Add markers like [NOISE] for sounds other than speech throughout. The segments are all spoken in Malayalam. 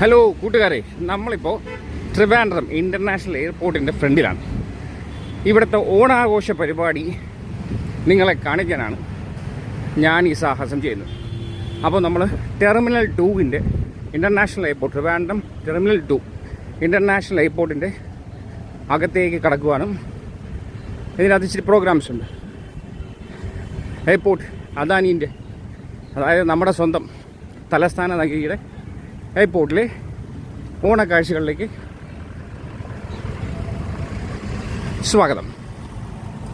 ഹലോ കൂട്ടുകാരെ. നമ്മളിപ്പോൾ ട്രിവാൻഡ്രം ഇന്റർനാഷണൽ എയർപോർട്ടിന്റെ ഫ്രണ്ടിലാണ്. ഇവിടുത്തെ ഓണാഘോഷ പരിപാടി നിങ്ങളെ കാണിക്കാനാണ് ഞാൻ ഈ സാഹസം ചെയ്യുന്നത്. അപ്പോൾ നമ്മൾ terminal ടൂവിന്റെ international airport Trivandrum terminal two international എയർപോർട്ടിന്റെ അകത്തേക്ക് കടക്കുവാനും ഇതിനകത്ത് ഇച്ചിരി പ്രോഗ്രാംസ് ഉണ്ട്. എയർപോർട്ട് അദാനീന്റെ അതായത് നമ്മുടെ സ്വന്തം തലസ്ഥാന നഗരിയുടെ എയർപോർട്ടിലെ ഓണക്കാഴ്ചകളിലേക്ക് സ്വാഗതം.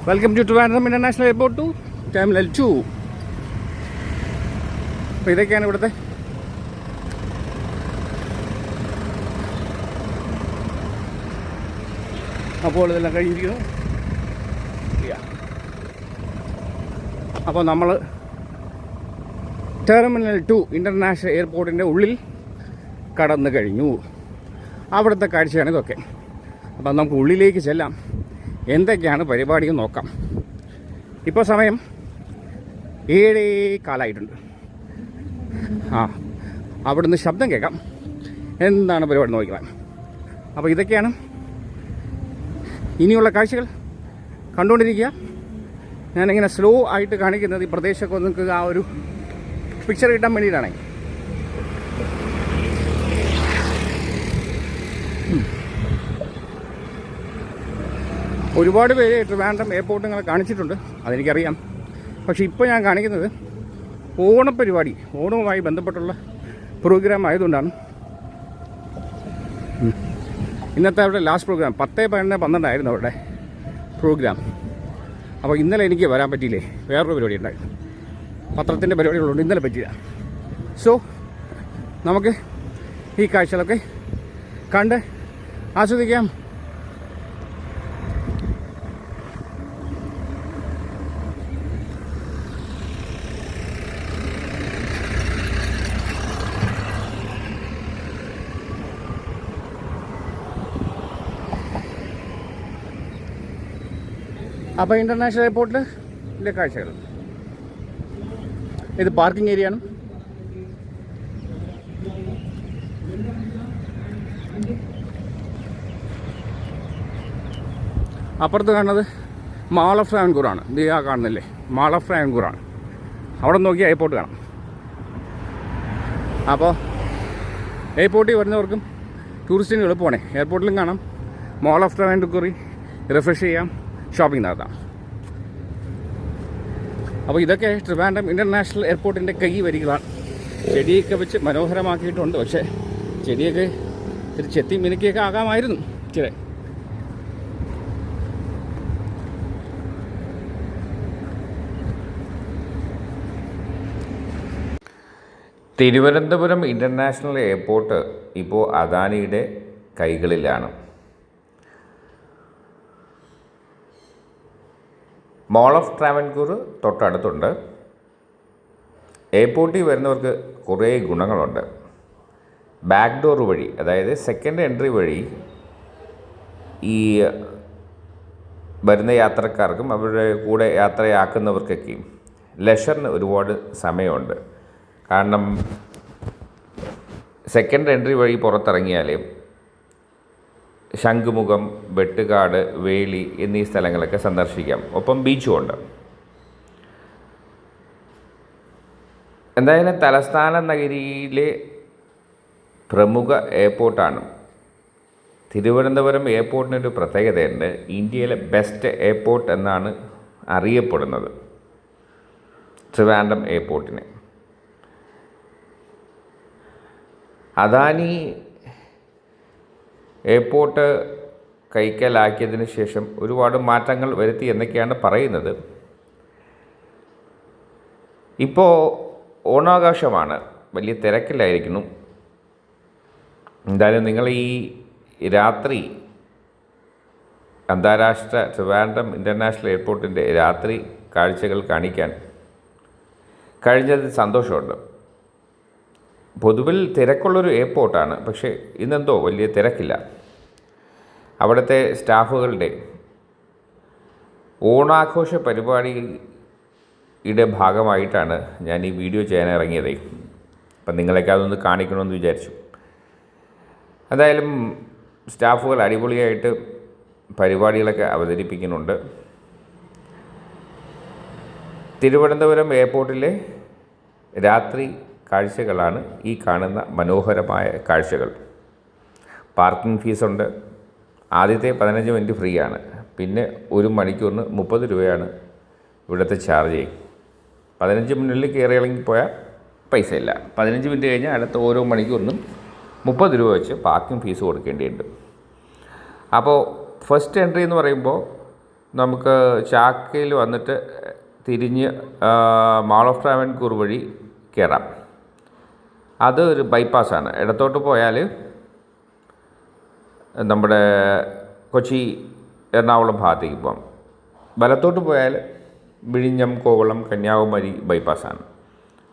Welcome to Trivandrum international airport to terminal two അപ്പോൾ ഇതൊക്കെയാണ് ഇവിടുത്തെ അപ്പോൾ ഇതെല്ലാം കഴിഞ്ഞിരിക്കുന്നു. അപ്പോൾ നമ്മൾ ടെർമിനൽ ടു ഇന്റർനാഷണൽ എയർപോർട്ടിന്റെ ഉള്ളിൽ കടന്നു കഴിഞ്ഞു. അവിടുത്തെ കാഴ്ചയാണ് ഇതൊക്കെ. അപ്പം നമുക്ക് ഉള്ളിലേക്ക് ചെല്ലാം. എന്തൊക്കെയാണ് പരിപാടി നോക്കാം. ഇപ്പോൾ സമയം ഏഴേ കാലായിട്ടുണ്ട്. ആ അവിടുന്ന് ശബ്ദം കേൾക്കാം. എന്താണ് പരിപാടി നോക്കിക്കാൻ അപ്പോൾ ഇതൊക്കെയാണ് ഇനിയുള്ള കാഴ്ചകൾ. കണ്ടുകൊണ്ടിരിക്കുക ഞാനിങ്ങനെ സ്ലോ ആയിട്ട് കാണിക്കുന്നത് ഈ പ്രദേശമൊക്കെ നിങ്ങൾക്ക് ആ ഒരു പിക്ചർ കിട്ടാൻ വേണ്ടിയിട്ടാണേ. ഒരുപാട് പേര് ട്രിവാൻഡ്രം എയർപോർട്ട് നിങ്ങളെ കാണിച്ചിട്ടുണ്ട്. അതെനിക്കറിയാം. പക്ഷേ ഇപ്പോൾ ഞാൻ കാണിക്കുന്നത് ഓണപ്പരിപാടി ഓണവുമായി ബന്ധപ്പെട്ടുള്ള പ്രോഗ്രാം ആയതുകൊണ്ടാണ്. ഇന്നത്തെ അവരുടെ ലാസ്റ്റ് പ്രോഗ്രാം പത്ത് പതിനൊന്ന് പന്ത്രണ്ടായിരുന്നു അവരുടെ പ്രോഗ്രാം അപ്പോൾ ഇന്നലെ എനിക്ക് വരാൻ പറ്റിയില്ലേ? വേറൊരു പരിപാടി ഉണ്ടായിരുന്നു. പത്രത്തിന്റെ പരിപാടികളുണ്ട് ഇന്നലെ പറ്റിയില്ല. സോ നമുക്ക് ഈ കാഴ്ചകളൊക്കെ കണ്ട് ആസ്വദിക്കാം. അപ്പോൾ ഇന്റർനാഷണൽ എയർപോർട്ടിൽ കാഴ്ചകൾ. ഇത് പാർക്കിംഗ് ഏരിയ ആണ്. അപ്പുറത്ത് കാണുന്നത് മാൾ ഓഫ് ട്രാവൻകൂറാണ് ഇത് ആ കാണുന്നില്ലേ? മാൾ ഓഫ് ട്രാവൻകൂറാണ് അവിടെ നോക്കി എയർപോർട്ട് കാണാം. അപ്പോൾ എയർപോർട്ടിൽ വരുന്നവർക്കും ടൂറിസ്റ്റിന് എളുപ്പമാണ്. എയർപോർട്ടിലും കാണാം. മാൾ ഓഫ് ട്രാവൻകൂറി റിഫ്രഷ് ചെയ്യാം. ഷോപ്പിംഗ് നടത്താം. അപ്പോൾ ഇതൊക്കെ ട്രിവാൻഡ്രം ഇന്റർനാഷണൽ എയർപോർട്ടിന്റെ കൈ വരികളാണ്. ചെടിയൊക്കെ വെച്ച് മനോഹരമാക്കിയിട്ടുണ്ട്. പക്ഷേ ചെടിയൊക്കെ ഇത്തിരി ചെത്തി മിനുക്കിയൊക്കെ ആകാമായിരുന്നു. ഇച്ചിരി. തിരുവനന്തപുരം ഇന്റർനാഷണൽ എയർപോർട്ട് ഇപ്പോൾ അദാനിയുടെ കൈകളിലാണ്. മോൾ ഓഫ് ട്രാവൻകൂർ തൊട്ടടുത്തുണ്ട്. എയർപോർട്ടിൽ വരുന്നവർക്ക് കുറേ ഗുണങ്ങളുണ്ട്. ബാക്ക് ഡോർ വഴി അതായത് സെക്കൻഡ് എൻട്രി വഴി ഈ വരുന്ന യാത്രക്കാർക്കും അവരുടെ കൂടെ യാത്രയാക്കുന്നവർക്കൊക്കെയും ലെഷറിന് ഒരുപാട് സമയമുണ്ട്. കാരണം സെക്കൻഡ് എൻട്രി വഴി പുറത്തിറങ്ങിയാൽ ശംഖുമുഖം വെട്ടുകാട് വേളി എന്നീ സ്ഥലങ്ങളൊക്കെ സന്ദർശിക്കാം. ഒപ്പം ബീച്ചും ഉണ്ട്. എന്തായാലും തലസ്ഥാന നഗരിയിലെ പ്രമുഖ എയർപോർട്ടാണ്. തിരുവനന്തപുരം എയർപോർട്ടിനൊരു പ്രത്യേകതയുണ്ട്. ഇന്ത്യയിലെ ബെസ്റ്റ് എയർപോർട്ട് എന്നാണ് അറിയപ്പെടുന്നത്. ട്രിവാൻഡം എയർപോർട്ടിനെ. അദാനി എയർപോർട്ട് കൈക്കലാക്കിയതിന് ശേഷം ഒരുപാട് മാറ്റങ്ങൾ വരുത്തി എന്നൊക്കെയാണ് പറയുന്നത്. ഇപ്പോൾ ഓണാഘോഷമാണ്. വലിയ തിരക്കിലായിരിക്കുന്നു. എന്തായാലും നിങ്ങൾ ഈ രാത്രി അന്താരാഷ്ട്ര ട്രിവാൻഡ്രം ഇന്റർനാഷണൽ എയർപോർട്ടിന്റെ രാത്രി കാഴ്ചകൾ കാണിക്കാൻ കഴിഞ്ഞതിൽ സന്തോഷമുണ്ട്. പൊതുവിൽ തിരക്കുള്ളൊരു എയർപോർട്ടാണ് പക്ഷേ ഇന്നെന്തോ വലിയ തിരക്കില്ല. അവിടുത്തെ സ്റ്റാഫുകളുടെ ഓണാഘോഷ പരിപാടിയുടെ ഭാഗമായിട്ടാണ് ഞാൻ ഈ വീഡിയോ ചെയ്യാൻ ഇറങ്ങിയത് അപ്പം നിങ്ങളൊക്കെ അതൊന്ന് കാണിക്കണമെന്ന് വിചാരിച്ചു. എന്തായാലും സ്റ്റാഫുകൾ അടിപൊളിയായിട്ട് പരിപാടികളൊക്കെ അവതരിപ്പിക്കുന്നുണ്ട്. തിരുവനന്തപുരം എയർപോർട്ടിലെ രാത്രി കാഴ്ചകളാണ് ഈ കാണുന്ന മനോഹരമായ കാഴ്ചകൾ. പാർക്കിംഗ് ഫീസുണ്ട് ആദ്യത്തെ പതിനഞ്ച് മിനിറ്റ് ഫ്രീ ആണ്. പിന്നെ ഒരു മണിക്കൂറിന് മുപ്പത് രൂപയാണ് ഇവിടുത്തെ ചാർജ്. പതിനഞ്ച് മിനിറ്റിൽ കയറി ഇറങ്ങി പോയാൽ പൈസ ഇല്ല. പതിനഞ്ച് മിനിറ്റ് കഴിഞ്ഞാൽ അടുത്ത ഓരോ മണിക്കൂറിനും മുപ്പത് രൂപ വെച്ച് പാർക്കിംഗ് ഫീസ് കൊടുക്കേണ്ടിയുണ്ട്. അപ്പോൾ ഫസ്റ്റ് എൻട്രി എന്ന് പറയുമ്പോൾ നമുക്ക് ചാക്കയിൽ വന്നിട്ട് തിരിഞ്ഞ് മാൾ ഓഫ് ട്രാവൻകൂർ വഴി കയറാം. അത് ഒരു ബൈപ്പാസാണ് ഇടത്തോട്ട് പോയാൽ നമ്മുടെ കൊച്ചി എറണാകുളം ഭാഗത്തേക്ക് പോകാം വലത്തോട്ട് പോയാൽ വിഴിഞ്ഞം കോവളം കന്യാകുമാരി ബൈപ്പാസാണ്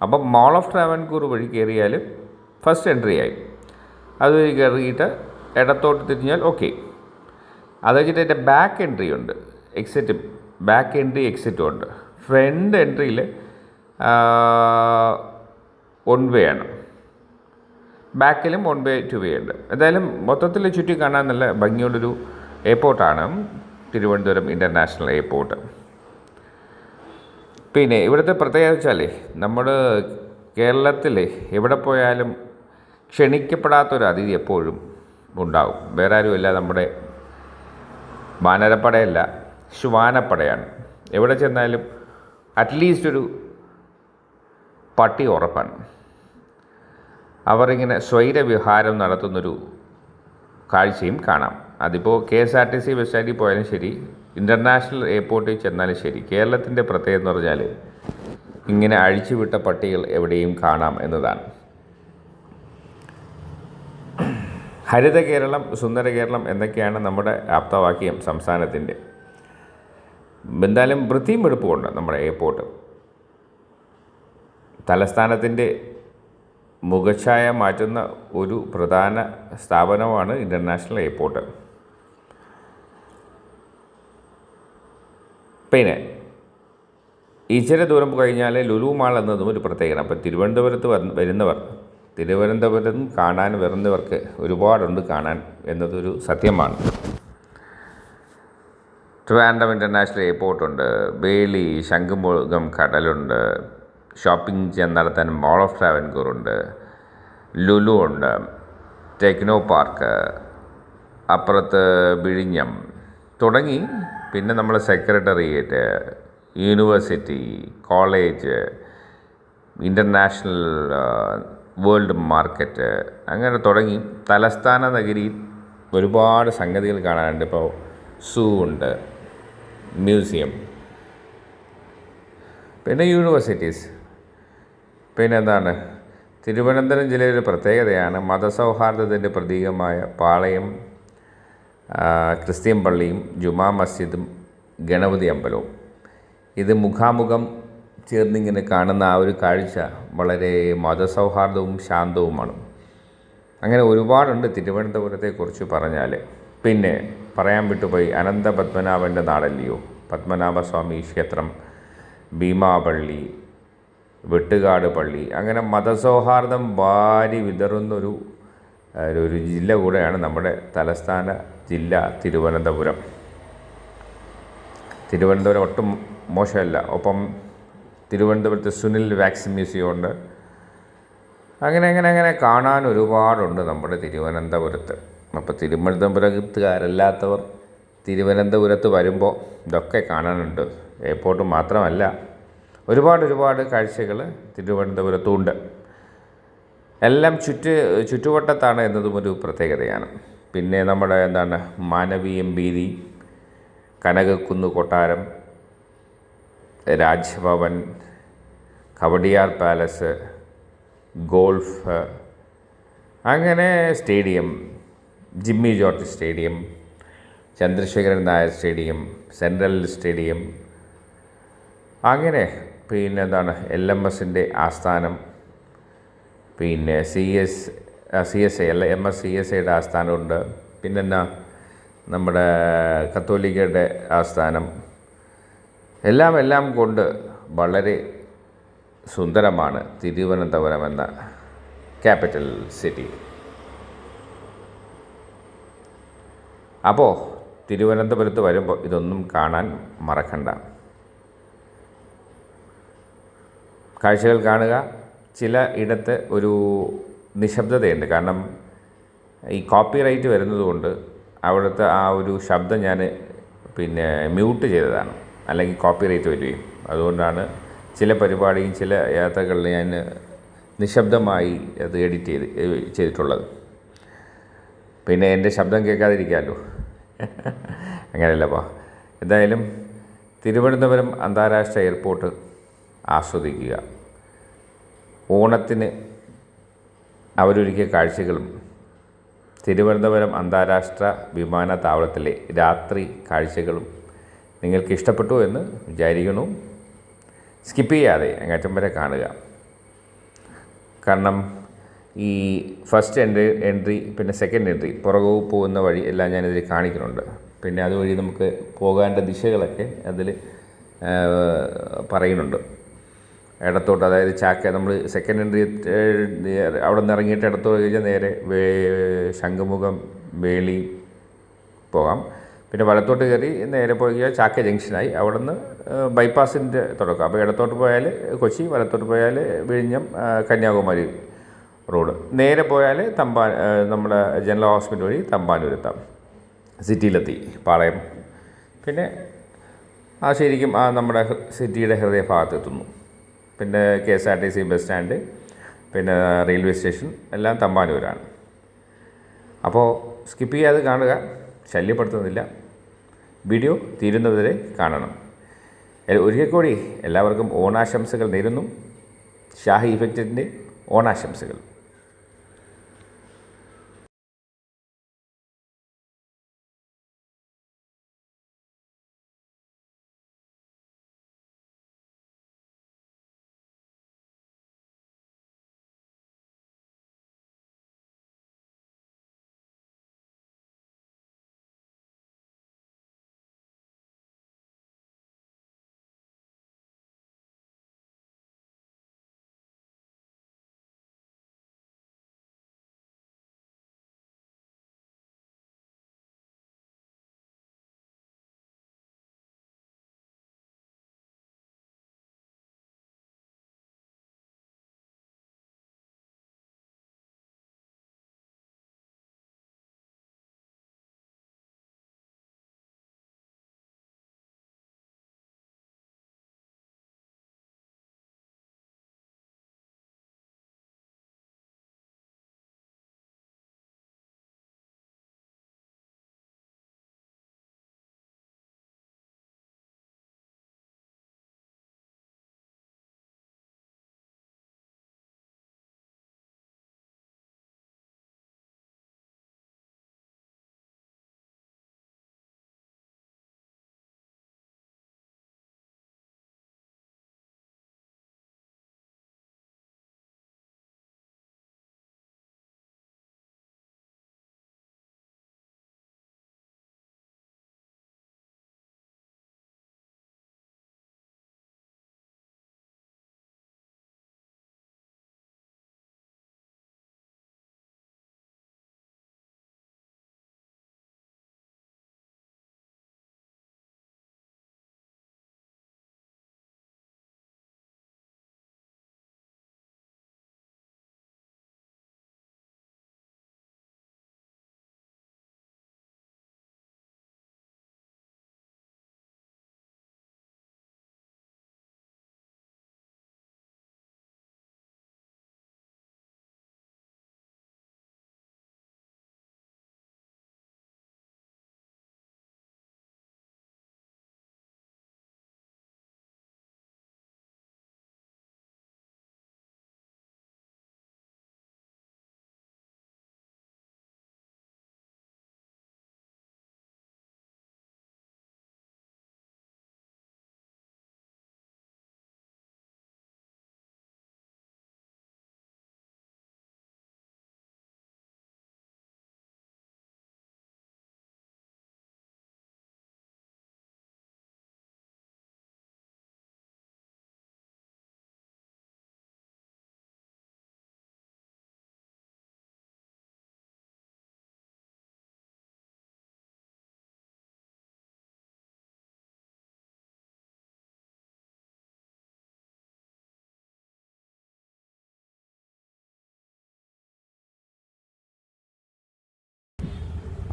അപ്പം മോൾ ഓഫ് ട്രാവൻകൂർ വഴി കയറിയാൽ ഫസ്റ്റ് എൻട്രി ആയി. അത് വഴി കയറിയിട്ട് ഇടത്തോട്ട് തിരിഞ്ഞാൽ ഓക്കെ അത് വെച്ചിട്ട് എന്റെ ബാക്ക് എൻട്രി ഉണ്ട്. എക്സിറ്റ് ബാക്ക് എൻട്രി എക്സിറ്റും ഉണ്ട്. ഫ്രണ്ട് എൻട്രിയിൽ വൺ വേ ആണ്. ബാക്കിലും വൺ വേ ടു വേ ഉണ്ട്. എന്തായാലും മൊത്തത്തിൽ ചുറ്റി കാണാൻ നല്ല ഭംഗിയുള്ളൊരു എയർപോർട്ടാണ് തിരുവനന്തപുരം ഇന്റർനാഷണൽ എയർപോർട്ട് പിന്നെ ഇവിടുത്തെ പ്രത്യേകത വെച്ചാലേ നമ്മൾ കേരളത്തിൽ എവിടെ പോയാലും ക്ഷണിക്കപ്പെടാത്തൊരു അതിഥി എപ്പോഴും ഉണ്ടാവും. വേറെ ആരുമല്ല നമ്മുടെ വാനരപ്പടയല്ല ശ്വാനപ്പടയാണ്. എവിടെ ചെന്നാലും അറ്റ്ലീസ്റ്റ് ഒരു പട്ടി ഉറപ്പാണ്. അവരിങ്ങനെ സ്വൈരവിഹാരം നടത്തുന്നൊരു കാഴ്ചയും കാണാം. അതിപ്പോൾ K S R T C bus സ്റ്റാൻഡിൽ പോയാലും ശരി ഇന്റർനാഷണൽ എയർപോർട്ടിൽ ചെന്നാലും ശരി കേരളത്തിന്റെ പ്രത്യേകത എന്ന് പറഞ്ഞാൽ ഇങ്ങനെ അഴിച്ചുവിട്ട പട്ടികൾ എവിടെയും കാണാം എന്നതാണ്. ഹരിത കേരളം സുന്ദര കേരളം എന്നൊക്കെയാണ് നമ്മുടെ ആപ്തവാക്യം സംസ്ഥാനത്തിന്റെ എന്തായാലും വൃത്തിയും വെടുപ്പുമുണ്ട് നമ്മുടെ എയർപോർട്ട്. തലസ്ഥാനത്തിന്റെ മുഖഛായ മാറ്റുന്ന ഒരു പ്രധാന സ്ഥാപനമാണ് ഇന്റർനാഷണൽ എയർപോർട്ട്. പിന്നെ ഇച്ചിരി ദൂരം കഴിഞ്ഞാൽ ലുലു മാൾ എന്നതും ഒരു പ്രത്യേകത. അപ്പോൾ തിരുവനന്തപുരത്ത് വരുന്നവർ തിരുവനന്തപുരം കാണാൻ വരുന്നവർക്ക് ഒരുപാടുണ്ട് കാണാൻ എന്നതൊരു സത്യമാണ്. ട്രിവാൻഡം ഇന്റർനാഷണൽ എയർപോർട്ടുണ്ട്. ബേലി ശംഖുമുഖം കടലുണ്ട്. ഷോപ്പിംഗ് നടത്താൻ മോൾ ഓഫ് ട്രാവൻകൂർ ഉണ്ട് ലുലു ഉണ്ട് ടെക്നോ പാർക്ക് അപ്പുറത്ത് വിഴിഞ്ഞം തുടങ്ങി. പിന്നെ നമ്മൾ secretariat university college international world market അങ്ങനെ തുടങ്ങി. തലസ്ഥാന നഗരിയിൽ ഒരുപാട് സംഗതികൾ കാണാനുണ്ട്. ഇപ്പോൾ സൂ ഉണ്ട് മ്യൂസിയം പിന്നെ യൂണിവേഴ്സിറ്റീസ് പിന്നെ എന്താണ് തിരുവനന്തപുരം ജില്ലയിലെ പ്രത്യേകതയാണ് മതസൗഹാർദ്ദത്തിന്റെ പ്രതീകമായ പാളയം ക്രിസ്ത്യൻ പള്ളിയും ജുമാ മസ്ജിദും ഗണപതി അമ്പലവും. ഇത് മുഖാമുഖം ചേർന്നിങ്ങനെ കാണുന്ന ആ ഒരു കാഴ്ച വളരെ മതസൗഹാർദ്ദവും ശാന്തവുമാണ്. അങ്ങനെ ഒരുപാടുണ്ട് തിരുവനന്തപുരത്തെക്കുറിച്ച് പറഞ്ഞാൽ പിന്നെ പറയാൻ വിട്ടുപോയി അനന്ത പത്മനാഭന്റെ നാടല്ലയോ? പത്മനാഭസ്വാമി ക്ഷേത്രം ഭീമാപള്ളി വെട്ടുകാട് പള്ളി. അങ്ങനെ മതസൗഹാർദ്ദം വാരി വിതറുന്നൊരു ഒരു ജില്ല കൂടെയാണ് നമ്മുടെ തലസ്ഥാന ജില്ല തിരുവനന്തപുരം. തിരുവനന്തപുരം ഒട്ടും മോശമല്ല. ഒപ്പം തിരുവനന്തപുരത്ത് സുനിൽ വാക്സിൻ മ്യൂസിയം ഉണ്ട്. അങ്ങനെ അങ്ങനെ അങ്ങനെ കാണാൻ ഒരുപാടുണ്ട് നമ്മുടെ തിരുവനന്തപുരത്ത്. അപ്പോൾ തിരുവനന്തപുരത്തുകാരല്ലാത്തവർ തിരുവനന്തപുരത്ത് വരുമ്പോൾ ഇതൊക്കെ കാണാനുണ്ട്. എയർപോർട്ട് മാത്രമല്ല ഒരുപാട് ഒരുപാട് കാഴ്ചകൾ തിരുവനന്തപുരത്തുണ്ട്. എല്ലാം ചുറ്റ് ചുറ്റുവട്ടത്താണ് എന്നതും ഒരു പ്രത്യേകതയാണ്. പിന്നെ നമ്മുടെ എന്താണ് മാനവീയം ബീതി കനകക്കുന്ന് കൊട്ടാരം രാജ്ഭവൻ കവടിയാർ പാലസ് ഗോൾഫ് അങ്ങനെ stadium Jimmy George stadium Chandrasekharan Nair stadium central stadium അങ്ങനെ പിന്നെ എന്താണ് എൽ എം എസിന്റെ ആസ്ഥാനം. പിന്നെ C S C S I അല്ല എം എസ് സി എസ് ഐയുടെ ആസ്ഥാനമുണ്ട്. പിന്നെന്നാ നമ്മുടെ കത്തോലിക്കയുടെ ആസ്ഥാനം. എല്ലാം എല്ലാം കൊണ്ട് വളരെ സുന്ദരമാണ് തിരുവനന്തപുരം എന്ന ക്യാപിറ്റൽ സിറ്റി. അപ്പോൾ തിരുവനന്തപുരത്ത് വരുമ്പോൾ ഇതൊന്നും കാണാൻ മറക്കണ്ട. കാഴ്ചകൾ കാണുക. ചില ഇടത്ത് ഒരു നിശബ്ദതയുണ്ട്. കാരണം ഈ കോപ്പി റൈറ്റ് വരുന്നതുകൊണ്ട് അവിടുത്തെ ആ ഒരു ശബ്ദം ഞാൻ പിന്നെ മ്യൂട്ട് ചെയ്തതാണ്. അല്ലെങ്കിൽ കോപ്പി റൈറ്റ് വരികയും. അതുകൊണ്ടാണ് ചില പരിപാടിയും ചില യാത്രകളിൽ ഞാൻ നിശബ്ദമായി അത് എഡിറ്റ് ചെയ്ത് ചെയ്തിട്ടുള്ളത്. പിന്നെ എന്റെ ശബ്ദം കേൾക്കാതിരിക്കാമല്ലോ. [LAUGHS] അങ്ങനെയല്ലപ്പോൾ എന്തായാലും തിരുവനന്തപുരം അന്താരാഷ്ട്ര എയർപോർട്ട് ആസ്വദിക്കുക. ഓണത്തിന് അവരൊരുക്കിയ കാഴ്ചകളും തിരുവനന്തപുരം അന്താരാഷ്ട്ര വിമാനത്താവളത്തിലെ രാത്രി കാഴ്ചകളും നിങ്ങൾക്ക് ഇഷ്ടപ്പെട്ടു എന്ന് വിചാരിക്കുന്നു. സ്കിപ്പ് ചെയ്യാതെ അങ്ങേറ്റം വരെ കാണുക. കാരണം ഈ ഫസ്റ്റ് എൻട്രി എൻട്രി പിന്നെ സെക്കൻഡ് എൻട്രി പുറകു പോകുന്ന വഴി എല്ലാം ഞാനിതിൽ കാണിക്കുന്നുണ്ട്. പിന്നെ അതുവഴി നമുക്ക് പോകേണ്ട ദിശകളൊക്കെ അതിൽ പറയുന്നുണ്ട്. ഇടത്തോട്ട് അതായത് ചാക്ക നമ്മൾ സെക്കൻഡ് എൻട്രി അവിടെ നിന്ന് ഇറങ്ങിയിട്ട് ഇടത്തോട്ട് കഴിഞ്ഞാൽ നേരെ ശംഖുമുഖം വേളി പോകാം. പിന്നെ വലത്തോട്ട് കയറി നേരെ പോയി ചാക്ക ജംഗ്ഷനായി. അവിടെ നിന്ന് ബൈപ്പാസിന്റെ തുടക്കം. അപ്പോൾ ഇടത്തോട്ട് പോയാൽ കൊച്ചി വലത്തോട്ട് പോയാൽ വിഴിഞ്ഞം കന്യാകുമാരി റോഡ്. നേരെ പോയാൽ തമ്പാൻ നമ്മുടെ ജനറൽ ഹോസ്പിറ്റൽ വഴി തമ്പാനൂരെത്താം. സിറ്റിയിലെത്തി പാളയം. പിന്നെ ആ ശരിക്കും ആ നമ്മുടെ സിറ്റിയുടെ ഹൃദയഭാഗത്തെത്തുന്നു. പിന്നെ K S R T C bus stand പിന്നെ റെയിൽവേ സ്റ്റേഷൻ എല്ലാം തമ്പാനൂരാണ്. അപ്പോൾ സ്കിപ്പ് ചെയ്യാതെ കാണുക ശല്യപ്പെടുത്തുന്നില്ല. വീഡിയോ തീരുന്നതുവരെ കാണണം. ഒരിക്കൽ കൂടി എല്ലാവർക്കും ഓണാശംസകൾ നേരുന്നു. ഷാഹി ഇഫക്റ്റിന്റെ ഓണാശംസകൾ.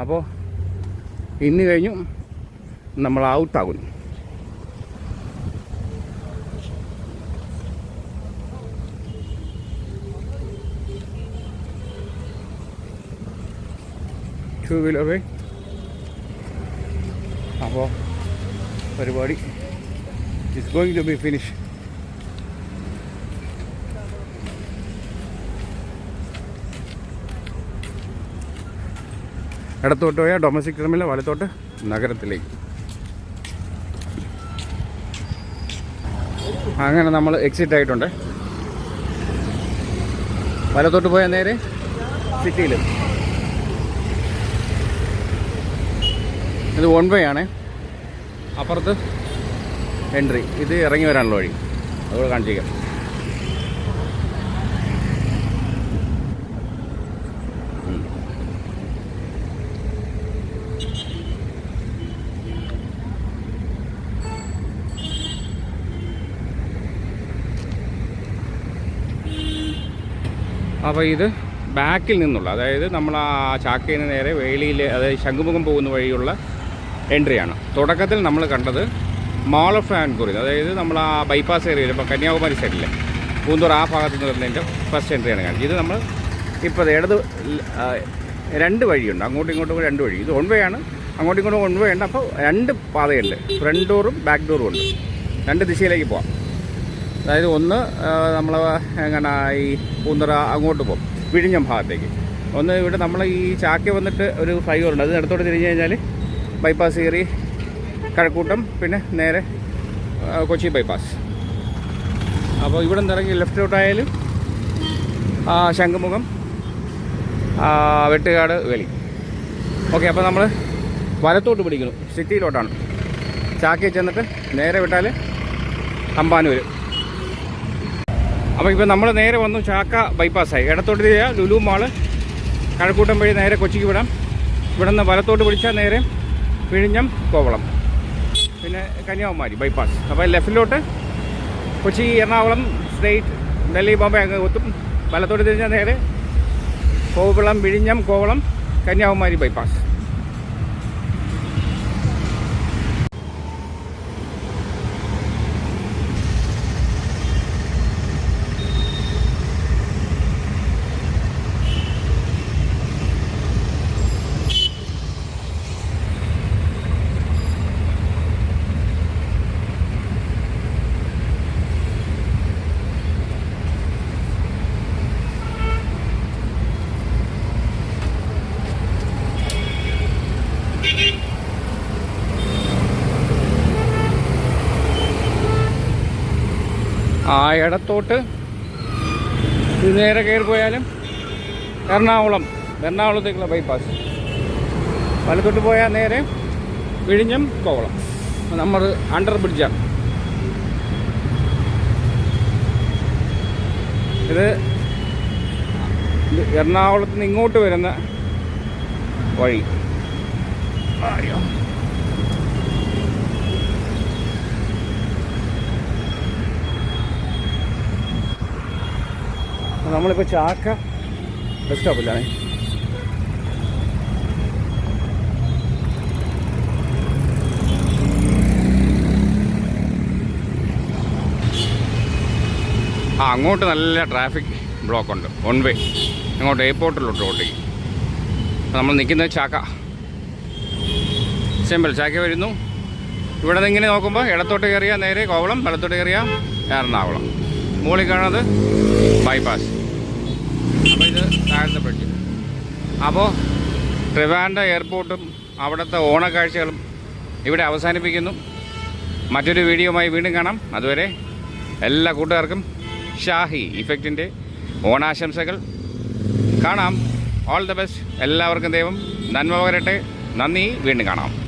അപ്പോൾ ഇന്ന് കഴിഞ്ഞു നമ്മൾ ഔട്ടാകുന്നു ടു വീലറേ അപ്പോൾ പരിപാടി it's going to be finish ഇടത്തോട്ട് പോയാൽ ഡൊമസ്റ്റിക് ടെർമിനൽ വലത്തോട്ട് നഗരത്തിലേക്ക്. അങ്ങനെ നമ്മൾ എക്സിറ്റ് ആയിട്ടുണ്ട്. വലത്തോട്ട് പോയാൽ നേരെ സിറ്റിയിൽ ഇത് വൺ വേ ആണ്. അപ്പുറത്ത് എൻട്രി ഇത് ഇറങ്ങി വരാനുള്ള വഴി. അതുകൂടെ കാണിച്ചിരിക്കാം അപ്പോൾ ഇത് ബാക്കിൽ നിന്നുള്ള അതായത് നമ്മൾ ആ ചാക്കയിൽ നേരെ വേളിയിൽ അതായത് ശംഖുമുഖം പോകുന്ന വഴിയുള്ള എൻട്രിയാണ് തുടക്കത്തിൽ നമ്മൾ കണ്ടത് മാൾ ഓഫ് ആൻകുറി അതായത് നമ്മൾ ആ ബൈപ്പാസ് ഏരിയ ഇപ്പോൾ കന്യാകുമാരി സൈഡിലെ പൂന്തൂർ ആ ഭാഗത്ത് നിന്ന് വരുന്നതിന്റെ ഫസ്റ്റ് എൻട്രിയാണ് കാണിച്ചത്. ഇത് നമ്മൾ ഇപ്പോൾ ഇടത് രണ്ട് വഴിയുണ്ട്. അങ്ങോട്ടും ഇങ്ങോട്ടും രണ്ട് വഴി. ഇത് വൺ ആണ്. അങ്ങോട്ടും ഇങ്ങോട്ടും വൺ വേ ഉണ്ട്. അപ്പോൾ രണ്ട് പാതയുണ്ട്. ഫ്രണ്ട് ഡോറും ബാക്ക് ഡോറും ഉണ്ട്. രണ്ട് ദിശയിലേക്ക് പോകാം അതായത് ഒന്ന് നമ്മൾ എങ്ങനെ ഈ പൂന്തറ അങ്ങോട്ട് പോകും വിഴിഞ്ഞം ഭാഗത്തേക്ക്. ഒന്ന് ഇവിടെ നമ്മൾ ഈ ചാക്ക വന്നിട്ട് ഒരു ഫ്ലൈ ഓവർ ഉണ്ട്. അത് ഇടത്തോട്ട് തിരിഞ്ഞ് കഴിഞ്ഞാൽ ബൈപ്പാസ് കയറി കഴക്കൂട്ടം പിന്നെ നേരെ കൊച്ചി ബൈപ്പാസ് അപ്പോൾ ഇവിടെ നിന്ന് ഇറങ്ങി ലെഫ്റ്റിലോട്ടായാലും ശംഖുമുഖം വെട്ടുകാട് വേലി ഓക്കെ അപ്പോൾ നമ്മൾ വലത്തോട്ട് പിടിക്കുന്നു. സിറ്റിയിലോട്ടാണ്. ചാക്കയിൽ ചെന്നിട്ട് നേരെ വിട്ടാൽ അമ്പാനൂർ അപ്പോൾ ഇപ്പോൾ നമ്മൾ നേരെ വന്നു ചാക്ക ബൈപ്പാസായി ഇടത്തോട്ട് തിരിയാൽ ലുലു മാൾ കഴക്കൂട്ടം വഴി നേരെ കൊച്ചിക്ക് വിടാം. ഇവിടെ നിന്ന് വലത്തോട്ട് പിടിച്ചാൽ നേരെ പിഴിഞ്ഞം കോവളം. പിന്നെ കന്യാകുമാരി ബൈപ്പാസ് അപ്പോൾ ലെഫ്റ്റിലോട്ട് കൊച്ചി എറണാകുളം സ്ട്രേറ്റ് ഡൽഹി ബോംബെ അങ്ങ് ഒത്തും. വലത്തോട്ട് തിരിഞ്ഞാൽ നേരെ കോവളം വിഴിഞ്ഞം കോവളം കന്യാകുമാരി ബൈപ്പാസ് ആ ഇടത്തോട്ട്. നേരെ കയറി പോയാലും എറണാകുളം എറണാകുളത്തേക്കുള്ള ബൈപ്പാസ് വലത്തോട്ട് പോയാൽ നേരെ വിഴിഞ്ഞം കോവളം. നമ്മൾ അണ്ടർ ബ്രിഡ്ജാണ് ഇത് എറണാകുളത്ത് നിന്ന് ഇങ്ങോട്ട് വരുന്ന വഴി. അയ്യോ നമ്മളിപ്പോൾ ചാക്ക ബസ് സ്റ്റോപ്പിലാണ് ആ അങ്ങോട്ട് നല്ല ട്രാഫിക് ബ്ലോക്കുണ്ട് വൺ വേ അങ്ങോട്ട് എയർപോർട്ടിലോട്ട് ഓട്ടിക്കും നമ്മൾ നിൽക്കുന്നത് ചാക്ക. സിമ്പിൾ ചാക്കി വരുന്നു. ഇവിടെ നിന്ന് ഇങ്ങനെ നോക്കുമ്പോൾ ഇടത്തോട്ട് കയറിയാൽ നേരെ കോവളം വലത്തോട്ട് കയറിയാൽ എറണാകുളം. മുകളിൽ കാണുന്നത് ബൈപ്പാസ് അപ്പോൾ ഇത് താഴ്ന്ന ബ്രിഡ്ജ് അപ്പോൾ ട്രിവാൻഡ എയർപോർട്ടും അവിടുത്തെ ഓണക്കാഴ്ചകളും ഇവിടെ അവസാനിപ്പിക്കുന്നു. മറ്റൊരു വീഡിയോയുമായി വീണ്ടും കാണാം. അതുവരെ എല്ലാ കൂട്ടുകാർക്കും ഷാഹി ഇഫക്റ്റിന്റെ ഓണാശംസകൾ. കാണാം. ഓൾ ദ ബെസ്റ്റ് എല്ലാവർക്കും ദൈവം നന്മ പകരട്ടെ. നന്ദി. വീണ്ടും കാണാം.